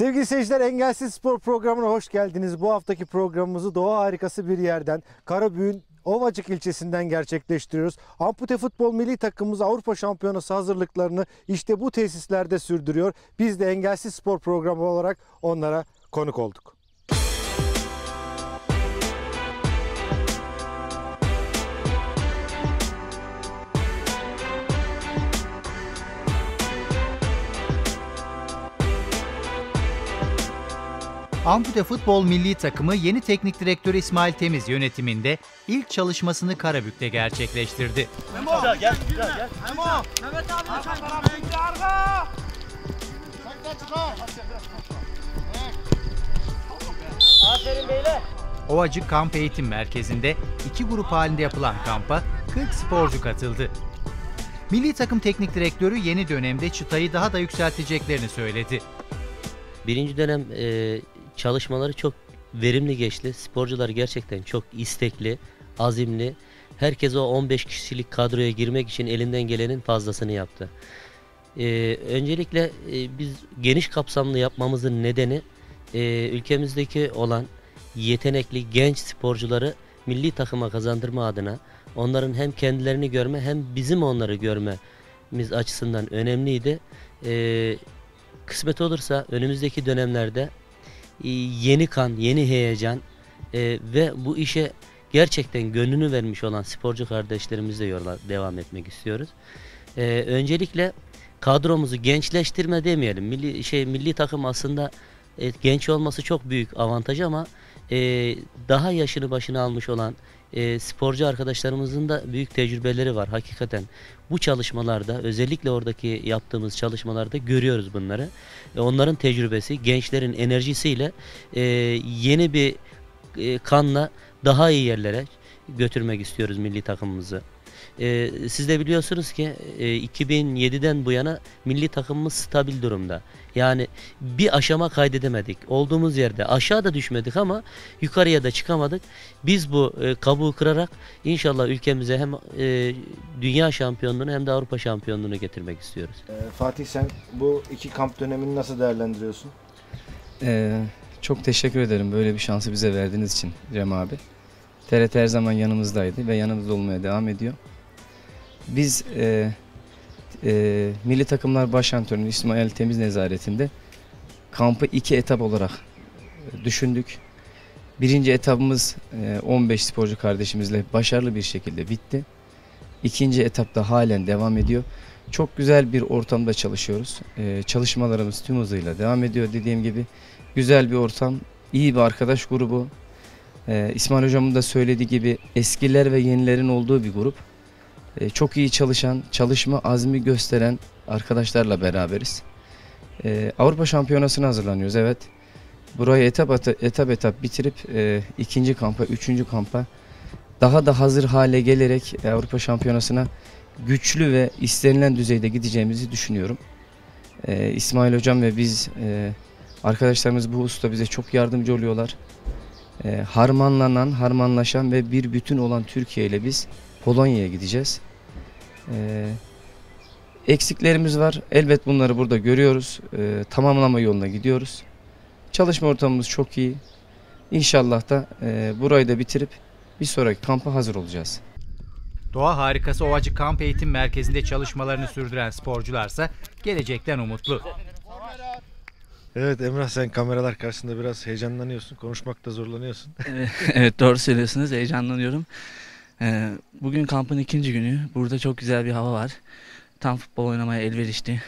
Sevgili seyirciler Engelsiz Spor programına hoş geldiniz. Bu haftaki programımızı doğa harikası bir yerden Karabüğün Ovacık ilçesinden gerçekleştiriyoruz. Ampute Futbol Milli Takımımız Avrupa Şampiyonası hazırlıklarını işte bu tesislerde sürdürüyor. Biz de Engelsiz Spor programı olarak onlara konuk olduk. Ampute Futbol Milli Takımı yeni teknik direktörü İsmail Temiz yönetiminde ilk çalışmasını Karabük'te gerçekleştirdi. Ovacık Kamp Eğitim Merkezi'nde iki grup halinde yapılan kampa 40 sporcu katıldı. Milli takım teknik direktörü yeni dönemde çıtayı daha da yükselteceklerini söyledi. Birinci dönem e, çalışmaları çok verimli geçti. Sporcular gerçekten çok istekli, azimli. Herkes o 15 kişilik kadroya girmek için elinden gelenin fazlasını yaptı. E, öncelikle e, biz geniş kapsamlı yapmamızın nedeni e, ülkemizdeki olan yetenekli genç sporcuları milli takıma kazandırma adına onların hem kendilerini görme hem bizim onları görmemiz açısından önemliydi. E, kısmet olursa önümüzdeki dönemlerde yeni kan, yeni heyecan e, ve bu işe gerçekten gönlünü vermiş olan sporcu kardeşlerimizle yola devam etmek istiyoruz. E, öncelikle kadromuzu gençleştirme demeyelim. Milli şey milli takım aslında e, genç olması çok büyük avantaj ama e, daha yaşını başına almış olan e, sporcu arkadaşlarımızın da büyük tecrübeleri var hakikaten. Bu çalışmalarda özellikle oradaki yaptığımız çalışmalarda görüyoruz bunları. E, onların tecrübesi, gençlerin enerjisiyle e, yeni bir e, kanla daha iyi yerlere götürmek istiyoruz milli takımımızı. E, siz de biliyorsunuz ki e, 2007'den bu yana milli takımımız stabil durumda. Yani bir aşama kaydedemedik. Olduğumuz yerde aşağı da düşmedik ama yukarıya da çıkamadık. Biz bu e, kabuğu kırarak inşallah ülkemize hem e, dünya şampiyonluğunu hem de Avrupa şampiyonluğunu getirmek istiyoruz. Ee, Fatih sen bu iki kamp dönemini nasıl değerlendiriyorsun? Ee, çok teşekkür ederim böyle bir şansı bize verdiğiniz için Cem abi. TRT her zaman yanımızdaydı ve yanımızda olmaya devam ediyor. Biz e, e, Milli Takımlar Baş Antrenörü İsmail Temiz nezaretinde kampı iki etap olarak e, düşündük. Birinci etapımız e, 15 sporcu kardeşimizle başarılı bir şekilde bitti. İkinci etapta halen devam ediyor. Çok güzel bir ortamda çalışıyoruz. E, çalışmalarımız tüm hızıyla devam ediyor dediğim gibi. Güzel bir ortam, iyi bir arkadaş grubu. İsmail Hocam'ın da söylediği gibi eskiler ve yenilerin olduğu bir grup. Ee, çok iyi çalışan, çalışma azmi gösteren arkadaşlarla beraberiz. Ee, Avrupa Şampiyonası'na hazırlanıyoruz evet. Burayı etap etap etap bitirip e, ikinci kampa, üçüncü kampa daha da hazır hale gelerek e, Avrupa Şampiyonası'na güçlü ve istenilen düzeyde gideceğimizi düşünüyorum. Ee, İsmail Hocam ve biz e, Arkadaşlarımız bu hususta bize çok yardımcı oluyorlar. Ee, harmanlanan, harmanlaşan ve bir bütün olan Türkiye ile biz Polonya'ya gideceğiz. Ee, eksiklerimiz var. Elbet bunları burada görüyoruz. Ee, tamamlama yoluna gidiyoruz. Çalışma ortamımız çok iyi. İnşallah da e, burayı da bitirip bir sonraki kampa hazır olacağız. Doğa harikası Ovacık Kamp Eğitim Merkezi'nde çalışmalarını sürdüren sporcularsa gelecekten umutlu. Evet Emrah sen kameralar karşısında biraz heyecanlanıyorsun. Konuşmakta zorlanıyorsun. evet doğru söylüyorsunuz. Heyecanlanıyorum. Ee, bugün kampın ikinci günü. Burada çok güzel bir hava var. Tam futbol oynamaya elverişli.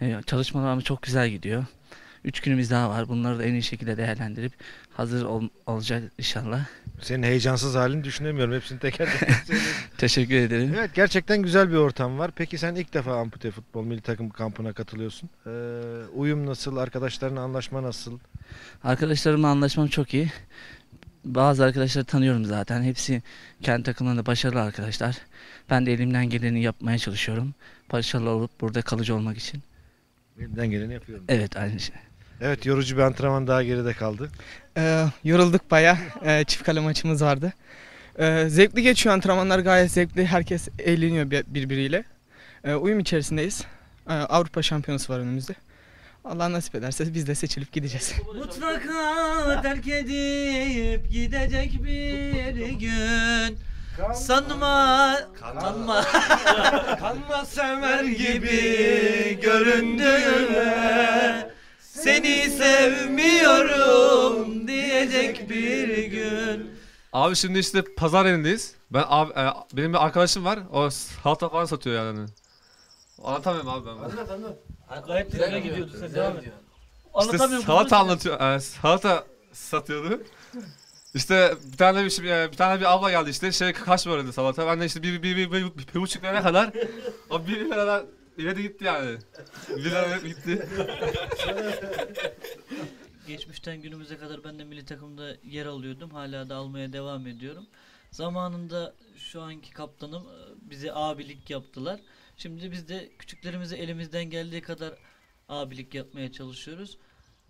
Ee, çalışmalarımız çok güzel gidiyor. Üç günümüz daha var. Bunları da en iyi şekilde değerlendirip hazır ol- olacak inşallah. Senin heyecansız halini düşünemiyorum. Hepsini teker teker. Teşekkür ederim. Evet gerçekten güzel bir ortam var. Peki sen ilk defa ampute futbol milli takım kampına katılıyorsun. Ee, uyum nasıl? Arkadaşlarla anlaşma nasıl? Arkadaşlarımla anlaşmam çok iyi. Bazı arkadaşları tanıyorum zaten. Hepsi kendi takımlarında başarılı arkadaşlar. Ben de elimden geleni yapmaya çalışıyorum. Başarılı olup burada kalıcı olmak için. Elimden geleni yapıyorum. Evet aynı şey. Evet yorucu bir antrenman daha geride kaldı. Ee, yorulduk baya. Ee, çift kale maçımız vardı. Ee, zevkli geçiyor antrenmanlar gayet zevkli. Herkes eğleniyor bir- birbiriyle. Ee, uyum içerisindeyiz. Ee, Avrupa şampiyonası var önümüzde. Allah nasip ederse biz de seçilip gideceğiz. Mutlaka terk edip gidecek bir gün Sanma, kanma, kanma sever gibi göründüğüme Seni sevmiyorum diyecek bir gün Abi şimdi işte pazar yerindeyiz. Ben abi, e, benim bir arkadaşım var. O salata falan satıyor yani. Anlatamıyorum abi ben. bunu. Gayet güzel gidiyordu sen devam et İşte Anlatamıyorum salata anlatıyor. e, salata satıyordu. İşte bir tane bir, şey- bir tane bir abla geldi işte şey kaç para dedi salata. Ben de işte bir, bir, bir, bir, bir, bir buçuk liraya kadar o bir liradan ileri gitti yani. Bir lira gitti. Geçmişten günümüze kadar ben de milli takımda yer alıyordum. Hala da almaya devam ediyorum. Zamanında şu anki kaptanım e, bize abilik yaptılar. Şimdi biz de küçüklerimize elimizden geldiği kadar abilik yapmaya çalışıyoruz.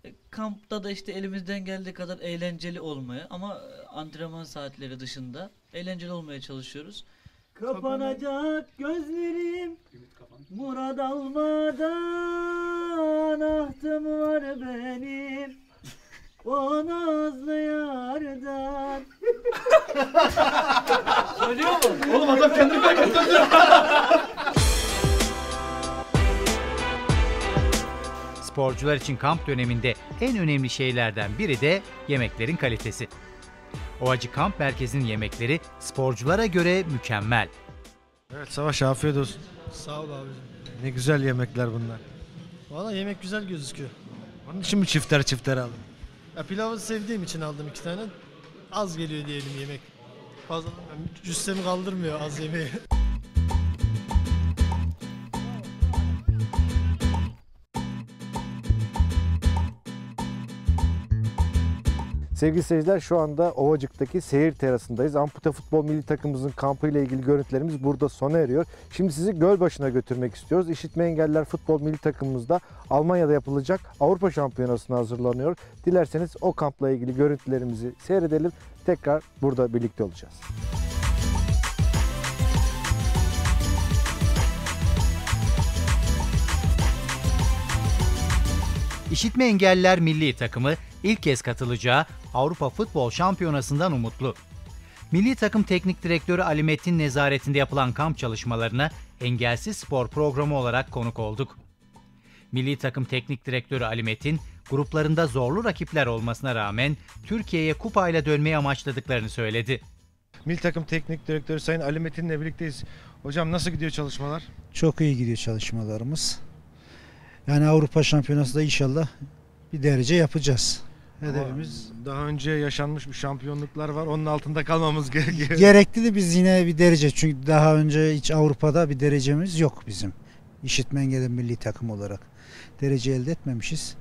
E, Kampta da işte elimizden geldiği kadar eğlenceli olmaya ama e, antrenman saatleri dışında eğlenceli olmaya çalışıyoruz. Kapanacak gözlerim Murad almadan ahtım var benim O nazlı yardan Söylüyor mu? Oğlum adam kendini Sporcular için kamp döneminde en önemli şeylerden biri de yemeklerin kalitesi. Ovacı Kamp Merkezi'nin yemekleri sporculara göre mükemmel. Evet Savaş afiyet olsun. Sağ ol abicim. Ne güzel yemekler bunlar. Valla yemek güzel gözüküyor. Onun için mi çifter çifter aldın? Ya pilavı sevdiğim için aldım iki tane. Az geliyor diyelim yemek. Fazla yani cüssemi kaldırmıyor az yemeği. Sevgili seyirciler şu anda Ovacık'taki seyir terasındayız. Ampute Futbol Milli Takımımızın kampı ile ilgili görüntülerimiz burada sona eriyor. Şimdi sizi Gölbaşı'na götürmek istiyoruz. İşitme Engelliler Futbol Milli Takımımızda Almanya'da yapılacak Avrupa Şampiyonası'na hazırlanıyor. Dilerseniz o kampla ilgili görüntülerimizi seyredelim. Tekrar burada birlikte olacağız. İşitme Engelliler Milli Takımı ilk kez katılacağı Avrupa Futbol Şampiyonası'ndan umutlu. Milli takım teknik direktörü Ali Metin nezaretinde yapılan kamp çalışmalarına engelsiz spor programı olarak konuk olduk. Milli takım teknik direktörü Ali Metin, gruplarında zorlu rakipler olmasına rağmen Türkiye'ye kupayla dönmeyi amaçladıklarını söyledi. Milli Takım Teknik Direktörü Sayın Ali Metin'le birlikteyiz. Hocam nasıl gidiyor çalışmalar? Çok iyi gidiyor çalışmalarımız. Yani Avrupa Şampiyonası da inşallah bir derece yapacağız. Hedefimiz Daha önce yaşanmış bir şampiyonluklar var. Onun altında kalmamız gerekiyor. gerekli de biz yine bir derece çünkü daha önce hiç Avrupa'da bir derecemiz yok bizim. İşitme engelli milli takım olarak derece elde etmemişiz.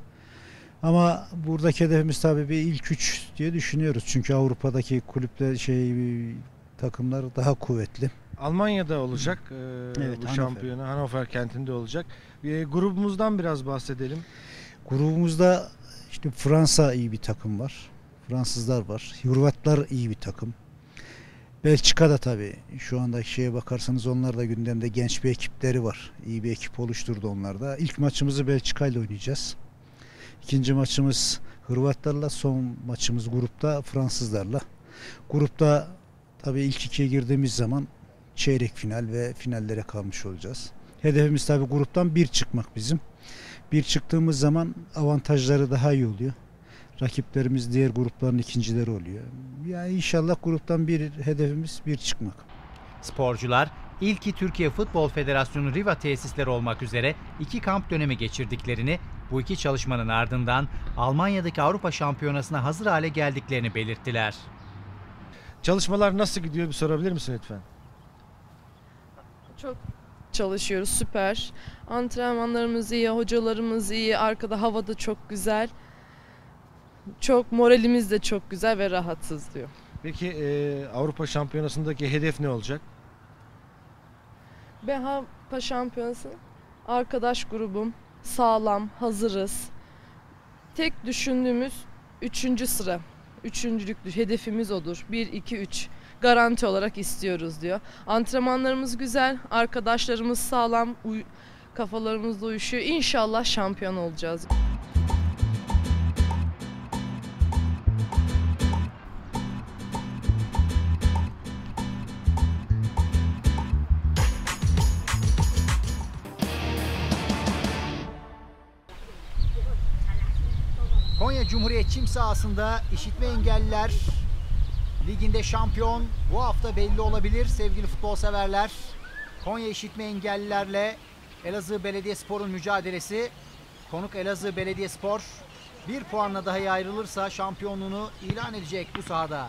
Ama buradaki hedefimiz tabii bir ilk üç diye düşünüyoruz. Çünkü Avrupa'daki kulüpler şey takımlar daha kuvvetli. Almanya'da olacak e, Evet, bu Hannover. şampiyona. Hannover kentinde olacak. E, grubumuzdan biraz bahsedelim. Grubumuzda işte Fransa iyi bir takım var. Fransızlar var. Hırvatlar iyi bir takım. Belçika da tabii şu anda şeye bakarsanız onlar da gündemde genç bir ekipleri var. İyi bir ekip oluşturdu onlar da. İlk maçımızı Belçika ile oynayacağız. İkinci maçımız Hırvatlarla, son maçımız grupta Fransızlarla. Grupta tabii ilk ikiye girdiğimiz zaman çeyrek final ve finallere kalmış olacağız. Hedefimiz tabii gruptan bir çıkmak bizim. Bir çıktığımız zaman avantajları daha iyi oluyor. Rakiplerimiz diğer grupların ikincileri oluyor. Yani inşallah gruptan bir hedefimiz bir çıkmak. Sporcular ilki Türkiye Futbol Federasyonu Riva tesisleri olmak üzere iki kamp dönemi geçirdiklerini, bu iki çalışmanın ardından Almanya'daki Avrupa Şampiyonası'na hazır hale geldiklerini belirttiler. Çalışmalar nasıl gidiyor bir sorabilir misin lütfen? Çok çalışıyoruz süper. Antrenmanlarımız iyi, hocalarımız iyi, arkada hava da çok güzel. Çok moralimiz de çok güzel ve rahatsız diyor. Peki e, Avrupa Şampiyonası'ndaki hedef ne olacak? BHP Şampiyonası arkadaş grubum sağlam, hazırız. Tek düşündüğümüz üçüncü sıra. Üçüncülük hedefimiz odur. 1, 2, 3. Garanti olarak istiyoruz diyor. Antrenmanlarımız güzel, arkadaşlarımız sağlam, uy- Kafalarımız da uyuşuyor. İnşallah şampiyon olacağız. Konya Cumhuriyet Çim sahasında işitme engelliler liginde şampiyon bu hafta belli olabilir sevgili futbol severler. Konya işitme engellilerle Elazığ Belediyespor'un mücadelesi. Konuk Elazığ Belediyespor bir puanla dahi ayrılırsa şampiyonluğunu ilan edecek bu sahada.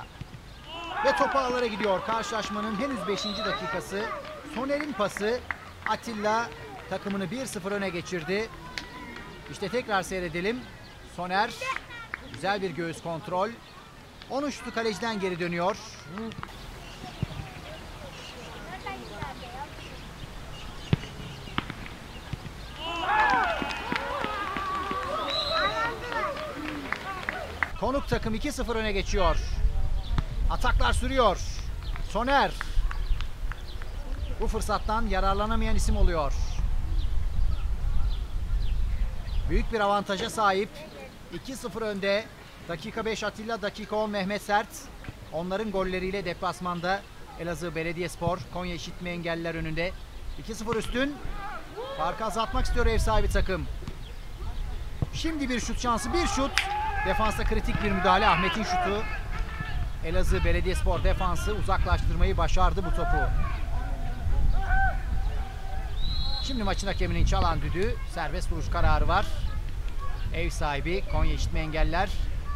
Ve top ağlara gidiyor. Karşılaşmanın henüz 5. dakikası. Soner'in pası Atilla takımını 1-0 öne geçirdi. İşte tekrar seyredelim. Soner güzel bir göğüs kontrol. 10 şutu kaleciden geri dönüyor. Konuk takım 2-0 öne geçiyor. Ataklar sürüyor. Soner. Bu fırsattan yararlanamayan isim oluyor. Büyük bir avantaja sahip. 2-0 önde. Dakika 5 Atilla, dakika 10 Mehmet Sert. Onların golleriyle deplasmanda Elazığ Belediyespor, Konya İşitme Engelliler önünde. 2-0 üstün. Farkı azaltmak istiyor ev sahibi takım. Şimdi bir şut şansı, bir şut. Defansa kritik bir müdahale Ahmet'in şutu. Elazığ Belediyespor defansı uzaklaştırmayı başardı bu topu. Şimdi maçın hakeminin çalan düdüğü, serbest vuruş kararı var. Ev sahibi Konya İşitme Engeller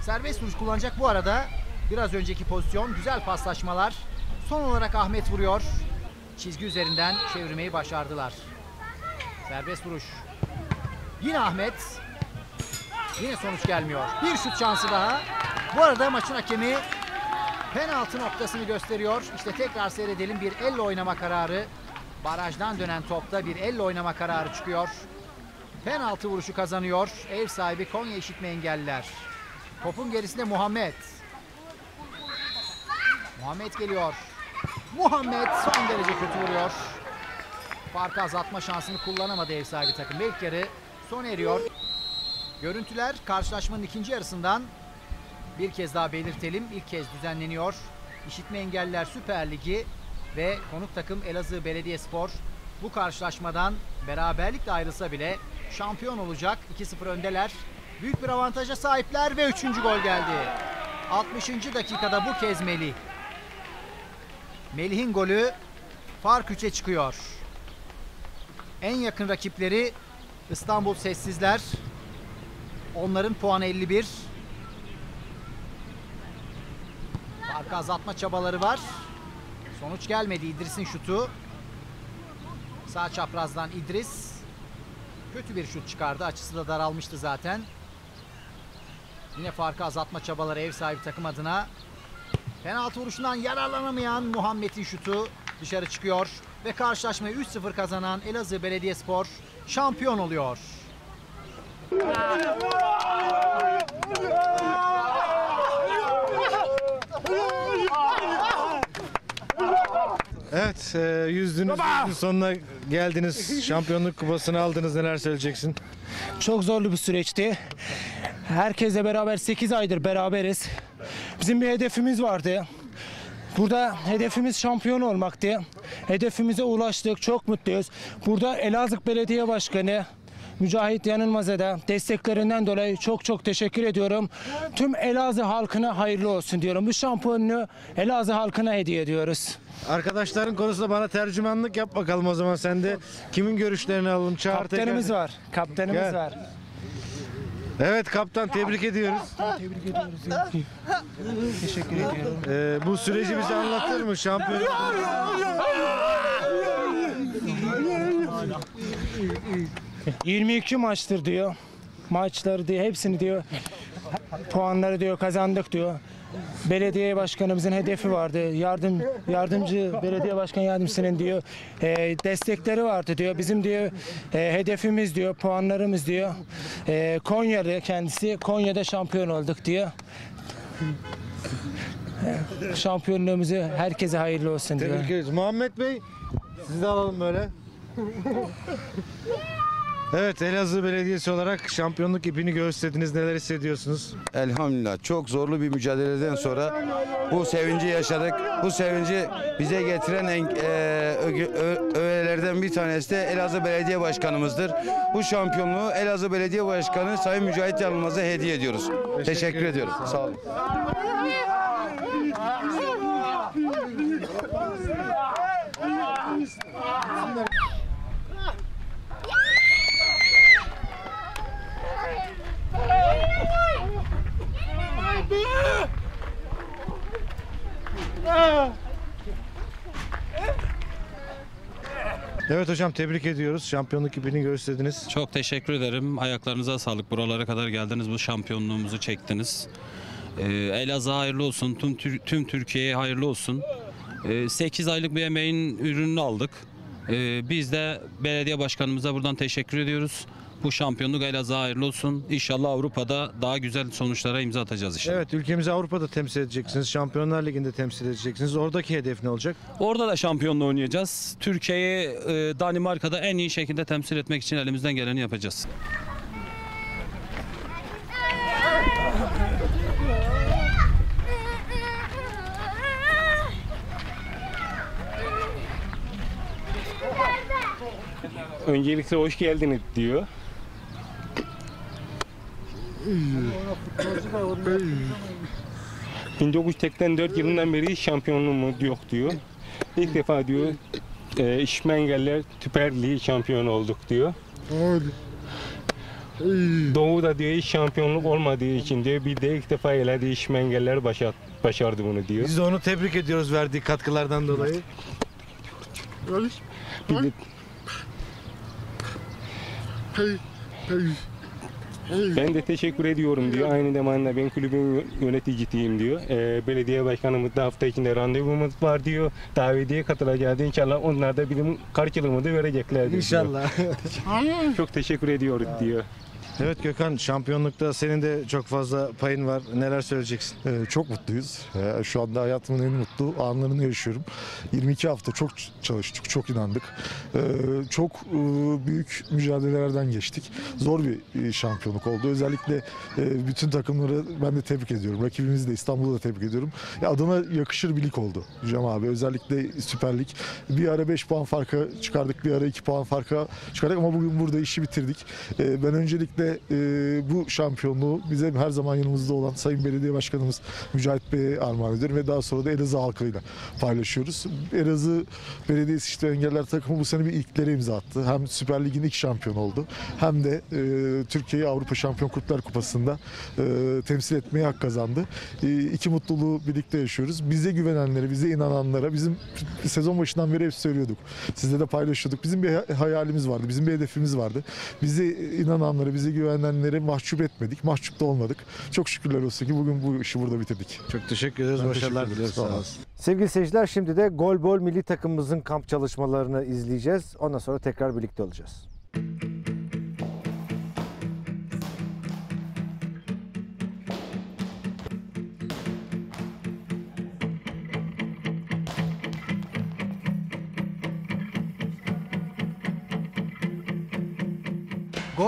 serbest vuruş kullanacak bu arada. Biraz önceki pozisyon güzel paslaşmalar. Son olarak Ahmet vuruyor. Çizgi üzerinden çevirmeyi başardılar. Serbest vuruş. Yine Ahmet. Yine sonuç gelmiyor. Bir şut şansı daha. Bu arada maçın hakemi penaltı noktasını gösteriyor. İşte tekrar seyredelim bir elle oynama kararı. Barajdan dönen topta bir elle oynama kararı çıkıyor. Penaltı vuruşu kazanıyor. Ev sahibi Konya İşitme Engelliler. Topun gerisinde Muhammed. Muhammed geliyor. Muhammed son derece kötü vuruyor. Farkı azaltma şansını kullanamadı ev sahibi takım. İlk yarı sona eriyor. Görüntüler karşılaşmanın ikinci yarısından bir kez daha belirtelim. İlk kez düzenleniyor. İşitme Engelliler Süper Ligi ve konuk takım Elazığ Belediyespor bu karşılaşmadan beraberlikle ayrılsa bile şampiyon olacak. 2-0 öndeler. Büyük bir avantaja sahipler ve 3. gol geldi. 60. dakikada bu kez Melih. Melih'in golü fark 3'e çıkıyor. En yakın rakipleri İstanbul Sessizler. Onların puanı 51. Farkı azaltma çabaları var. Sonuç gelmedi İdris'in şutu. Sağ çaprazdan İdris. Kötü bir şut çıkardı. Açısı da daralmıştı zaten. Yine farkı azaltma çabaları ev sahibi takım adına. Penaltı vuruşundan yararlanamayan Muhammed'in şutu dışarı çıkıyor. Ve karşılaşmayı 3-0 kazanan Elazığ Belediyespor şampiyon oluyor. Evet, e, yüzdünüz, yüzdünüz, sonuna geldiniz. Şampiyonluk kupasını aldınız. Neler söyleyeceksin? Çok zorlu bir süreçti. Herkesle beraber 8 aydır beraberiz. Bizim bir hedefimiz vardı. Burada hedefimiz şampiyon olmaktı. Hedefimize ulaştık. Çok mutluyuz. Burada Elazığ Belediye Başkanı Mücahit Yanılmaz'a da desteklerinden dolayı çok çok teşekkür ediyorum. Tüm Elazığ halkına hayırlı olsun diyorum. Bu şampiyonluğu Elazığ halkına hediye ediyoruz. Arkadaşların konusunda bana tercümanlık yap bakalım o zaman sen de. Kimin görüşlerini alalım? Çağır Kaptanımız tekrar. var. Kaptanımız Gel. var. Evet kaptan tebrik ediyoruz. Tebrik ediyoruz. Teşekkür ediyorum. Ee, bu süreci bize anlatır mı? Şampiyon. Ee, 22 maçtır diyor. Maçları diyor, hepsini diyor. Puanları diyor kazandık diyor. Belediye başkanımızın hedefi vardı. Yardım yardımcı belediye başkan yardımcısının diyor e, destekleri vardı diyor. Bizim diyor e, hedefimiz diyor, puanlarımız diyor. E, Konya'da kendisi Konya'da şampiyon olduk diyor. Şampiyonluğumuzu herkese hayırlı olsun diyor. Tebrik. Muhammed Bey sizi de alalım böyle. Evet Elazığ Belediyesi olarak şampiyonluk ipini göğüslediniz. Neler hissediyorsunuz? Elhamdülillah çok zorlu bir mücadeleden sonra bu sevinci yaşadık. Bu sevinci bize getiren en, e, öğelerden bir tanesi de Elazığ Belediye Başkanımızdır. Bu şampiyonluğu Elazığ Belediye Başkanı Sayın Mücahit Yalınmaz'a hediye ediyoruz. Teşekkür, ediyorum. Sağ olun. Evet hocam tebrik ediyoruz. Şampiyonluk ipini göğüslediniz. Çok teşekkür ederim. Ayaklarınıza sağlık. Buralara kadar geldiniz. Bu şampiyonluğumuzu çektiniz. Ee, Elazığ'a hayırlı olsun. Tüm, tüm Türkiye'ye hayırlı olsun. 8 aylık bir emeğin ürününü aldık. Ee, biz de belediye başkanımıza buradan teşekkür ediyoruz. Bu şampiyonluk Elazığ'a hayırlı olsun. İnşallah Avrupa'da daha güzel sonuçlara imza atacağız inşallah. Evet ülkemizi Avrupa'da temsil edeceksiniz. Şampiyonlar Ligi'nde temsil edeceksiniz. Oradaki hedef ne olacak? Orada da şampiyonla oynayacağız. Türkiye'yi e, Danimarka'da en iyi şekilde temsil etmek için elimizden geleni yapacağız. Öncelikle hoş geldiniz diyor. ...1984 yılından beri şampiyonluğumuz yok diyor. İlk defa diyor e, İşme Engeller Süper Lig şampiyonu olduk diyor. Doğu'da diyor hiç şampiyonluk olmadığı için diyor bir de ilk defa elediği İşme Engeller başar, başardı bunu diyor. Biz de onu tebrik ediyoruz verdiği katkılardan dolayı. Bir de- Ben de teşekkür ediyorum diyor. Aynı zamanda ben kulübün yöneticisiyim diyor. Ee, belediye başkanımız da hafta içinde randevumuz var diyor. Davetiye katılacağız. İnşallah onlar da bizim karşılığımızı verecekler diyor. İnşallah. Çok teşekkür ediyoruz diyor. Evet Gökhan şampiyonlukta senin de çok fazla payın var. Neler söyleyeceksin? Ee, çok mutluyuz. Ee, şu anda hayatımın en mutlu anlarını yaşıyorum. 22 hafta çok çalıştık, çok inandık. Ee, çok e, büyük mücadelelerden geçtik. Zor bir e, şampiyonluk oldu. Özellikle e, bütün takımları ben de tebrik ediyorum. Rakibimizi de İstanbul'u da tebrik ediyorum. Ya adına yakışır bir lig oldu Cem abi. Özellikle Süper Lig. Bir ara 5 puan farka çıkardık, bir ara 2 puan farka çıkardık ama bugün burada işi bitirdik. Ee, ben öncelikle e, bu şampiyonluğu bize her zaman yanımızda olan Sayın Belediye Başkanımız Mücahit Bey'e armağan ediyorum ve daha sonra da Elazığ halkıyla paylaşıyoruz. Elazığ Belediyesi İşte Engeller takımı bu sene bir ilklere imza attı. Hem Süper Lig'in ilk şampiyonu oldu hem de e, Türkiye'yi Avrupa Şampiyon Kulüpler Kupası'nda e, temsil etmeye hak kazandı. E, iki mutluluğu birlikte yaşıyoruz. Bize güvenenlere, bize inananlara bizim sezon başından beri hep söylüyorduk. Sizle de paylaşıyorduk. Bizim bir hayalimiz vardı, bizim bir hedefimiz vardı. Bize inananlara, bize güvenenleri mahcup etmedik, mahcup da olmadık. Çok şükürler olsun ki bugün bu işi burada bitirdik. Çok teşekkür ederiz. Ben Başarılar diliyoruz. Sağ olasın. Sevgili seyirciler şimdi de Gol Bol milli takımımızın kamp çalışmalarını izleyeceğiz. Ondan sonra tekrar birlikte olacağız.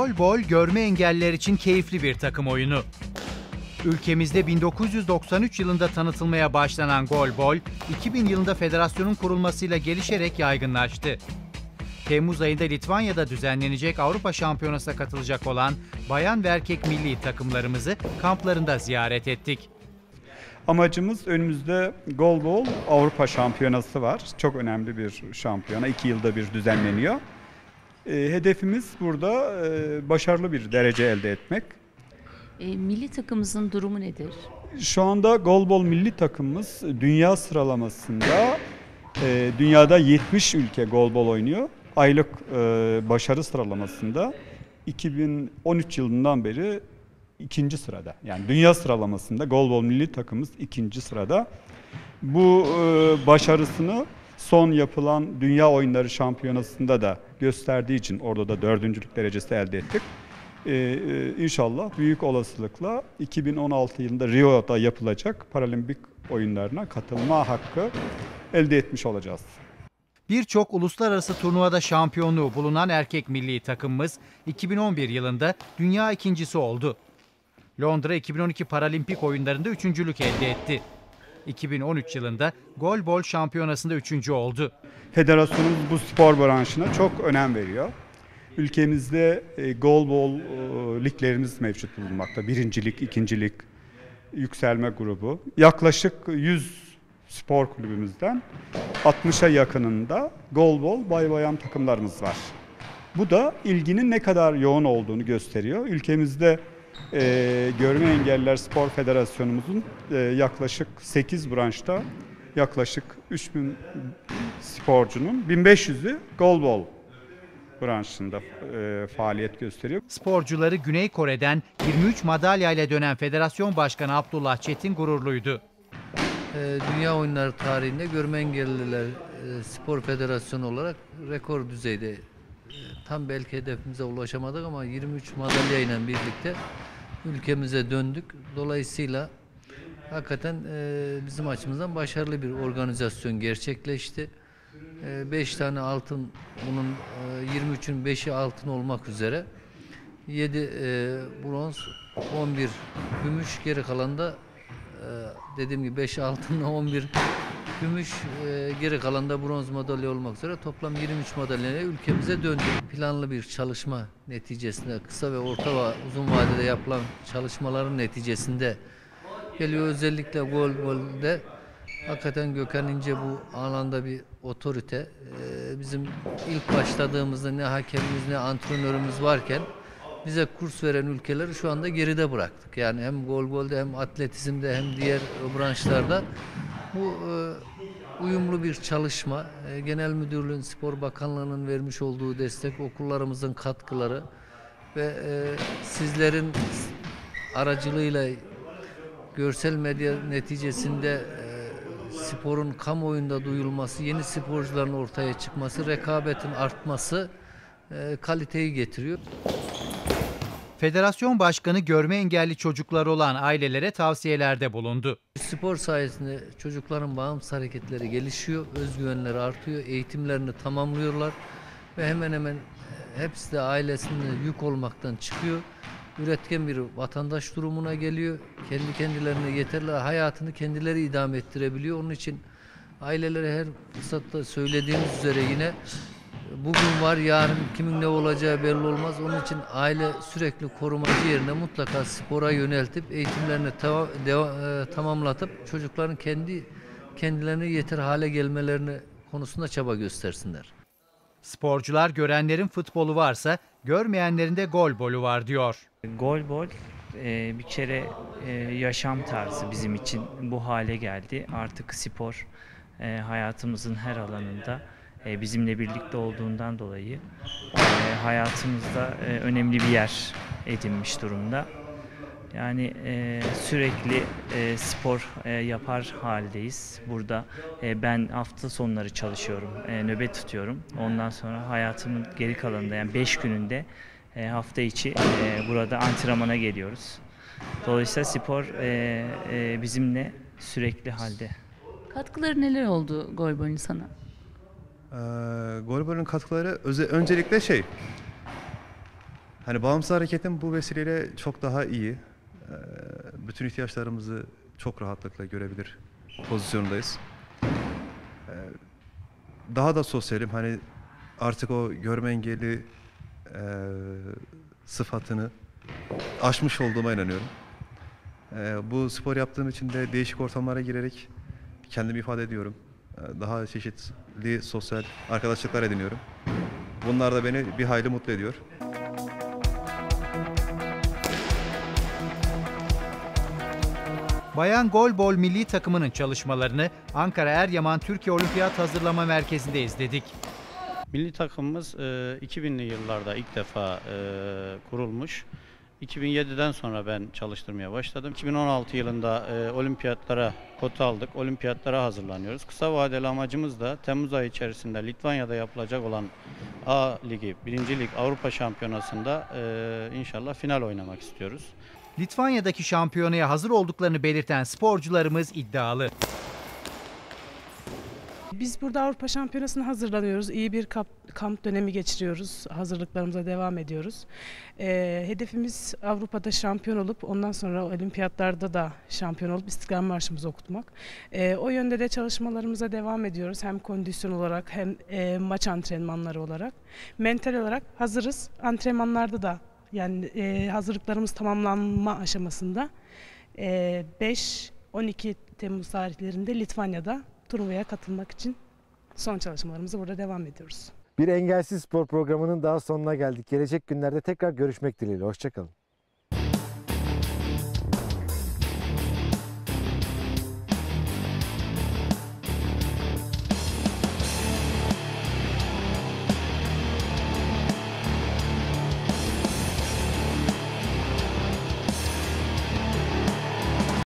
Gol bol görme engelliler için keyifli bir takım oyunu. Ülkemizde 1993 yılında tanıtılmaya başlanan gol bol, 2000 yılında federasyonun kurulmasıyla gelişerek yaygınlaştı. Temmuz ayında Litvanya'da düzenlenecek Avrupa Şampiyonası'na katılacak olan bayan ve erkek milli takımlarımızı kamplarında ziyaret ettik. Amacımız önümüzde Golbol Avrupa Şampiyonası var. Çok önemli bir şampiyona. iki yılda bir düzenleniyor. E, hedefimiz burada e, başarılı bir derece elde etmek. E, milli takımımızın durumu nedir? Şu anda Golbol milli takımımız dünya sıralamasında e, dünyada 70 ülke golbol oynuyor. Aylık e, başarı sıralamasında 2013 yılından beri ikinci sırada. Yani dünya sıralamasında golbol milli takımımız ikinci sırada. Bu e, başarısını son yapılan dünya oyunları şampiyonasında da gösterdiği için orada da dördüncülük derecesi elde ettik. Ee, e, inşallah büyük olasılıkla 2016 yılında Rio'da yapılacak Paralimpik oyunlarına katılma hakkı elde etmiş olacağız. Birçok uluslararası turnuvada şampiyonluğu bulunan erkek milli takımımız 2011 yılında dünya ikincisi oldu. Londra 2012 Paralimpik oyunlarında üçüncülük elde etti. 2013 yılında golbol şampiyonasında üçüncü oldu. Federasyonumuz bu spor branşına çok önem veriyor. Ülkemizde e, golbol e, liglerimiz mevcut bulunmakta. Birincilik, ikincilik, yükselme grubu. Yaklaşık 100 spor kulübümüzden 60'a yakınında golbol bay bayan takımlarımız var. Bu da ilginin ne kadar yoğun olduğunu gösteriyor. Ülkemizde e, Görme Engeller Spor Federasyonumuzun e, yaklaşık 8 branşta yaklaşık 3000 sporcunun 1500'ü golbol branşında e, faaliyet gösteriyor. Sporcuları Güney Kore'den 23 madalya ile dönen Federasyon Başkanı Abdullah Çetin gururluydu. Ee, Dünya oyunları tarihinde Görme Engelliler e, Spor Federasyonu olarak rekor düzeyde e, tam belki hedefimize ulaşamadık ama 23 madalya ile birlikte ülkemize döndük. Dolayısıyla hakikaten e, bizim açımızdan başarılı bir organizasyon gerçekleşti. 5 tane altın bunun e, 23'ün 5'i altın olmak üzere 7 bronz 11 gümüş geri kalan da e, dediğim gibi 5 altın 11 gümüş e, geri kalan da bronz madalya olmak üzere toplam 23 madalyayla ülkemize döndü. Planlı bir çalışma neticesinde kısa ve orta ve uzun vadede yapılan çalışmaların neticesinde geliyor özellikle gol golde hakikaten Gökhan İnce bu alanda bir otorite. Ee, bizim ilk başladığımızda ne hakemimiz ne antrenörümüz varken bize kurs veren ülkeleri şu anda geride bıraktık. Yani hem gol golde hem atletizmde hem diğer branşlarda bu e, uyumlu bir çalışma. E, Genel Müdürlüğün, Spor Bakanlığı'nın vermiş olduğu destek, okullarımızın katkıları ve e, sizlerin aracılığıyla görsel medya neticesinde e, sporun kamuoyunda duyulması, yeni sporcuların ortaya çıkması, rekabetin artması e, kaliteyi getiriyor. Federasyon Başkanı görme engelli çocukları olan ailelere tavsiyelerde bulundu. Spor sayesinde çocukların bağımsız hareketleri gelişiyor, özgüvenleri artıyor, eğitimlerini tamamlıyorlar ve hemen hemen hepsi de ailesine yük olmaktan çıkıyor. Üretken bir vatandaş durumuna geliyor. Kendi kendilerine yeterli hayatını kendileri idame ettirebiliyor. Onun için ailelere her fırsatta söylediğimiz üzere yine bugün var yarın kimin ne olacağı belli olmaz. Onun için aile sürekli korumacı yerine mutlaka spora yöneltip eğitimlerini ta deva- e, tamamlatıp çocukların kendi kendilerine yeter hale gelmelerini konusunda çaba göstersinler. Sporcular görenlerin futbolu varsa görmeyenlerin de golbolu var diyor. Golbol e, bir kere e, yaşam tarzı bizim için bu hale geldi. Artık spor e, hayatımızın her alanında e, bizimle birlikte olduğundan dolayı e, hayatımızda e, önemli bir yer edinmiş durumda. Yani e, sürekli e, spor e, yapar haldeyiz. Burada e, ben hafta sonları çalışıyorum, e, nöbet tutuyorum. Ondan sonra hayatımın geri kalanında yani 5 gününde e, hafta içi e, burada antrenmana geliyoruz. Dolayısıyla spor e, e, bizimle sürekli halde. Katkıları neler oldu golbolün sana? Ee, Golbol'un katkıları öze- öncelikle şey hani bağımsız hareketin bu vesileyle çok daha iyi. Ee, bütün ihtiyaçlarımızı çok rahatlıkla görebilir pozisyondayız. Ee, daha da sosyalim hani artık o görme engelli e, sıfatını aşmış olduğuma inanıyorum. Ee, bu spor yaptığım için de değişik ortamlara girerek kendimi ifade ediyorum. Ee, Daha çeşitli sosyal arkadaşlıklar ediniyorum. Bunlar da beni bir hayli mutlu ediyor. Bayan Golbol milli takımının çalışmalarını Ankara Eryaman Türkiye Olimpiyat Hazırlama Merkezi'nde izledik. Milli takımımız e, 2000'li yıllarda ilk defa e, kurulmuş. 2007'den sonra ben çalıştırmaya başladım. 2016 yılında e, olimpiyatlara kota aldık. Olimpiyatlara hazırlanıyoruz. Kısa vadeli amacımız da Temmuz ayı içerisinde Litvanya'da yapılacak olan A Ligi, 1. Lig Avrupa Şampiyonası'nda e, inşallah final oynamak istiyoruz. Litvanya'daki şampiyonaya hazır olduklarını belirten sporcularımız iddialı. Biz burada Avrupa Şampiyonası'na hazırlanıyoruz. İyi bir kamp, dönemi geçiriyoruz. Hazırlıklarımıza devam ediyoruz. Ee, hedefimiz Avrupa'da şampiyon olup ondan sonra olimpiyatlarda da şampiyon olup İstiklal Marşımızı okutmak. Ee, o yönde de çalışmalarımıza devam ediyoruz. Hem kondisyon olarak hem e, maç antrenmanları olarak. Mental olarak hazırız. Antrenmanlarda da yani e, hazırlıklarımız tamamlanma aşamasında. E, 5-12 Temmuz tarihlerinde Litvanya'da turnuvaya katılmak için son çalışmalarımızı burada devam ediyoruz. Bir engelsiz spor programının daha sonuna geldik. Gelecek günlerde tekrar görüşmek dileğiyle. Hoşçakalın.